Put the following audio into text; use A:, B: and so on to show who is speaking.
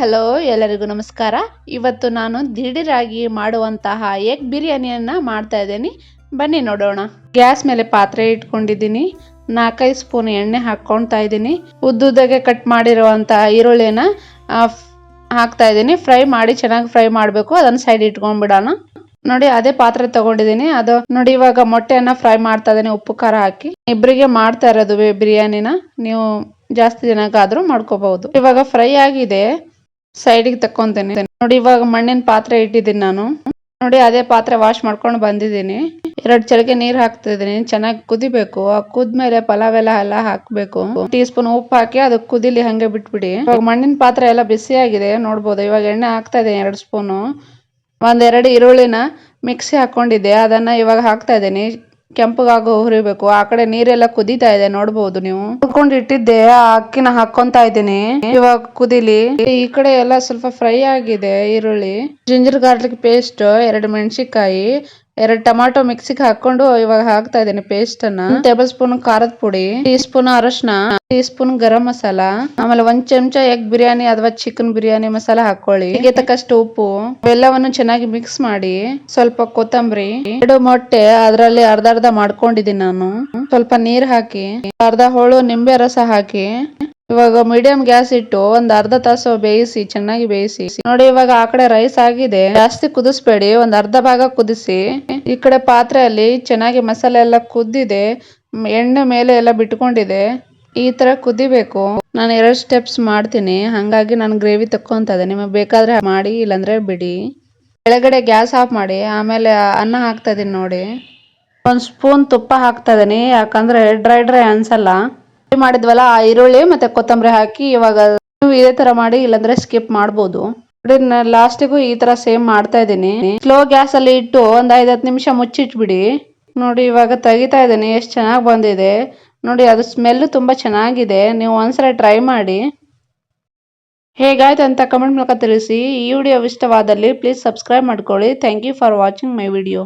A: Hello, ಎಲ್ಲರಿಗೂ ನಮಸ್ಕಾರ. ಇವತ್ತು ನಾನು ದಿಢೀರಾಗಿ ಮಾಡುವಂತಹ ಎಗ್ ಬಿರಿಯಾನಿಯನ್ನು ಮಾಡ್ತಾ ಇದ್ದೀನಿ. ಬನ್ನಿ ನೋಡೋಣ. ಗ್ಯಾಸ್ ಮೇಲೆ ಪಾತ್ರೆ ಇಟ್ಕೊಂಡಿದ್ದೀನಿ. ನಾಲ್ಕೈದು ಸ್ಪೂನ್ ಎಣ್ಣೆ ಹಾಕ್ಕೊಳ್ತಾ ಇದ್ದೀನಿ. ಉದ್ದುದ್ದಾಗೆ ಕಟ್ ಮಾಡಿರುವಂತಹ ಈರುಳ್ಳಿನ ಹಾಕ್ತಾ ಇದ್ದೀನಿ. ಫ್ರೈ ಮಾಡಿ ಚೆನ್ನಾಗಿ ಫ್ರೈ ಮಾಡಬೇಕು. ಅದನ್ನು ಸೈಡ್ ಇಟ್ಕೊಂಡ್ಬಿಡೋಣ. ನೋಡಿ, ಅದೇ ಪಾತ್ರೆ ತಗೊಂಡಿದ್ದೀನಿ. ಅದು ನೋಡಿ, ಇವಾಗ ಮೊಟ್ಟೆಯನ್ನ ಫ್ರೈ ಮಾಡ್ತಾ ಇದ್ದೀನಿ. ಉಪ್ಪು, ಖಾರ ಹಾಕಿ. ಇಬ್ಬರಿಗೆ ಮಾಡ್ತಾ ಇರೋದು ಬಿರಿಯಾನಿನ. ನೀವು ಜಾಸ್ತಿ ಜನಕ್ಕಾದ್ರೂ ಮಾಡ್ಕೋಬಹುದು. ಇವಾಗ ಫ್ರೈ ಆಗಿದೆ. ಸೈಡಿಗೆ ತಕೊಂತೇನೆ ನೋಡಿ, ಇವಾಗ ಮಣ್ಣಿನ ಪಾತ್ರೆ ಇಟ್ಟಿದ್ದೀನಿ ನಾನು. ನೋಡಿ, ಅದೇ ಪಾತ್ರೆ ವಾಶ್ ಮಾಡ್ಕೊಂಡು ಬಂದಿದ್ದೀನಿ. ಎರಡು ಚಳಿಗೆ ನೀರ್ ಹಾಕ್ತಿದ್ದೀನಿ ಚೆನ್ನಾಗಿ ಕುದಿಬೇಕು. ಆ ಕುದ್ಮೇಲೆ ಪಲಾವ್ ಎಲ್ಲ ಎಲ್ಲ ಹಾಕ್ಬೇಕು. ಟೀ ಸ್ಪೂನ್ ಉಪ್ಪು ಹಾಕಿ ಅದಕ್ಕೆ ಕುದಿಲಿ ಹಂಗೆ ಬಿಟ್ಬಿಡಿ. ಇವಾಗ ಮಣ್ಣಿನ ಪಾತ್ರೆ ಎಲ್ಲ ಬಿಸಿ ಆಗಿದೆ. ನೋಡ್ಬೋದು, ಇವಾಗ ಎಣ್ಣೆ ಹಾಕ್ತಾ ಇದ್ದೀನಿ ಎರಡು ಸ್ಪೂನು. ಒಂದೆರಡು ಈರುಳ್ಳಿನ ಮಿಕ್ಸಿ ಹಾಕೊಂಡಿದ್ದೆ. ಅದನ್ನ ಇವಾಗ ಹಾಕ್ತಾ ಇದ್ದೀನಿ. ಕೆಂಪಗಾಗೋ ಹುರಿಬೇಕು. ಆ ಕಡೆ ನೀರೆಲ್ಲ ಕುದೀತಾ ಇದೆ, ನೋಡ್ಬೋದು ನೀವು. ಕುತ್ಕೊಂಡು ಇಟ್ಟಿದ್ದೆ, ಆ ಅಕ್ಕಿನ ಹಾಕೊಂತ ಇದ್ದೀನಿ. ಇವಾಗ ಕುದಿಲಿ. ಈ ಕಡೆ ಎಲ್ಲ ಸ್ವಲ್ಪ ಫ್ರೈ ಆಗಿದೆ, ಈರುಳ್ಳಿ. ಜಿಂಜರ್ ಗಾರ್ಲಿಕ್ ಪೇಸ್ಟ್, ಎರಡು ಮೆಣಸಿಕಾಯಿ ಎರಡು ಟೊಮಾಟೊ ಮಿಕ್ಸಿಗೆ ಹಾಕೊಂಡು ಇವಾಗ ಹಾಕ್ತಾ ಇದ್ದೀನಿ ಪೇಸ್ಟ್ ಅನ್ನ ಟೇಬಲ್ ಸ್ಪೂನ್ ಖಾರದ ಪುಡಿ, ಟೀ ಸ್ಪೂನ್ ಅರಶಿನ, ಟೀ ಸ್ಪೂನ್ ಗರಂ ಮಸಾಲ, ಆಮೇಲೆ ಒಂದ್ ಚಮಚ ಎಗ್ ಬಿರಿಯಾನಿ ಅಥವಾ ಚಿಕನ್ ಬಿರಿಯಾನಿ ಮಸಾಲ ಹಾಕೊಳ್ಳಿ ಹೀಗೆ ತಕ್ಕಷ್ಟು ಉಪ್ಪು ಎಲ್ಲವನ್ನು ಚೆನ್ನಾಗಿ ಮಿಕ್ಸ್ ಮಾಡಿ, ಸ್ವಲ್ಪ ಕೊತ್ತಂಬರಿ, ಎರಡು ಮೊಟ್ಟೆ, ಅದರಲ್ಲಿ ಅರ್ಧ ಅರ್ಧ ಮಾಡ್ಕೊಂಡಿದ್ದೀನಿ ನಾನು. ಸ್ವಲ್ಪ ನೀರ್ ಹಾಕಿ, ಅರ್ಧ ಹೋಳು ನಿಂಬೆ ರಸ ಹಾಕಿ ಇವಾಗ ಮೀಡಿಯಂ ಗ್ಯಾಸ್ ಇಟ್ಟು ಒಂದ್ ಅರ್ಧ ತಾಸು ಬೇಯಿಸಿ, ಚೆನ್ನಾಗಿ ಬೇಯಿಸಿ. ನೋಡಿ ಇವಾಗ ಆ ಕಡೆ ರೈಸ್ ಆಗಿದೆ. ಜಾಸ್ತಿ ಕುದಿಸ್ಬೇಡಿ, ಒಂದ್ ಅರ್ಧ ಭಾಗ ಕುದಿಸಿ. ಈ ಕಡೆ ಪಾತ್ರೆಯಲ್ಲಿ ಚೆನ್ನಾಗಿ ಮಸಾಲೆ ಎಲ್ಲ ಕುದ್ದಿದೆ. ಎಣ್ಣೆ ಮೇಲೆ ಎಲ್ಲ ಬಿಟ್ಕೊಂಡಿದೆ. ಈ ತರ ಕುದಿಬೇಕು. ನಾನು ಎರಡು ಸ್ಟೆಪ್ಸ್ ಮಾಡ್ತೀನಿ. ಹಂಗಾಗಿ ನಾನು ಗ್ರೇವಿ ತಕ್ಕೊಂತ ಇದೆ ನಿಮಗೆ ಬೇಕಾದ್ರೆ ಮಾಡಿ, ಇಲ್ಲಾಂದ್ರೆ ಬಿಡಿ. ಕೆಳಗಡೆ ಗ್ಯಾಸ್ ಆಫ್ ಮಾಡಿ, ಆಮೇಲೆ ಅನ್ನ ಹಾಕ್ತಾ ಇದೀನಿ ನೋಡಿ. ಒಂದ್ ಸ್ಪೂನ್ ತುಪ್ಪ ಹಾಕ್ತಾ ಇದೀನಿ ಯಾಕಂದ್ರೆ ಡ್ರೈ ಡ್ರೈ ಅನ್ಸಲ್ಲ. ಮಾಡಿದ್ವಲ್ಲ, ಆ ಈರುಳ್ಳಿ ಮತ್ತೆ ಕೊತ್ತಂಬರಿ ಹಾಕಿ ಇವಾಗ ಇದೇ ತರ ಮಾಡಿ ಇಲ್ಲಾಂದ್ರೆ ಸ್ಕಿಪ್ ಮಾಡ್ಬೋದು. ಲಾಸ್ಟಿಗೂ ಈ ತರ ಸೇಮ್ ಮಾಡ್ತಾ ಇದ್ದೀನಿ. ಸ್ಲೋ ಗ್ಯಾಸ್ ಅಲ್ಲಿ ಇಟ್ಟು ಒಂದ್ ಐದ್, ಹತ್ತು ನಿಮಿಷ ಮುಚ್ಚಿಟ್ಬಿಡಿ. ನೋಡಿ, ಇವಾಗ ತೆಗಿತಾ ಇದ್ದೀನಿ, ಎಷ್ಟು ಚೆನ್ನಾಗಿ ಬಂದಿದೆ. ನೋಡಿ, ಅದು ಸ್ಮೆಲ್ ತುಂಬಾ ಚೆನ್ನಾಗಿದೆ. ನೀವು ಒಂದ್ಸಲ ಟ್ರೈ ಮಾಡಿ. ಹೇಗಾಯ್ತು ಅಂತ ಕಮೆಂಟ್ ಮೂಲಕ ತಿಳಿಸಿ. ಈ ವಿಡಿಯೋ ಇಷ್ಟವಾದಲ್ಲಿ ಪ್ಲೀಸ್ ಸಬ್ಸ್ಕ್ರೈಬ್ ಮಾಡ್ಕೊಳ್ಳಿ. Thank you for watching my video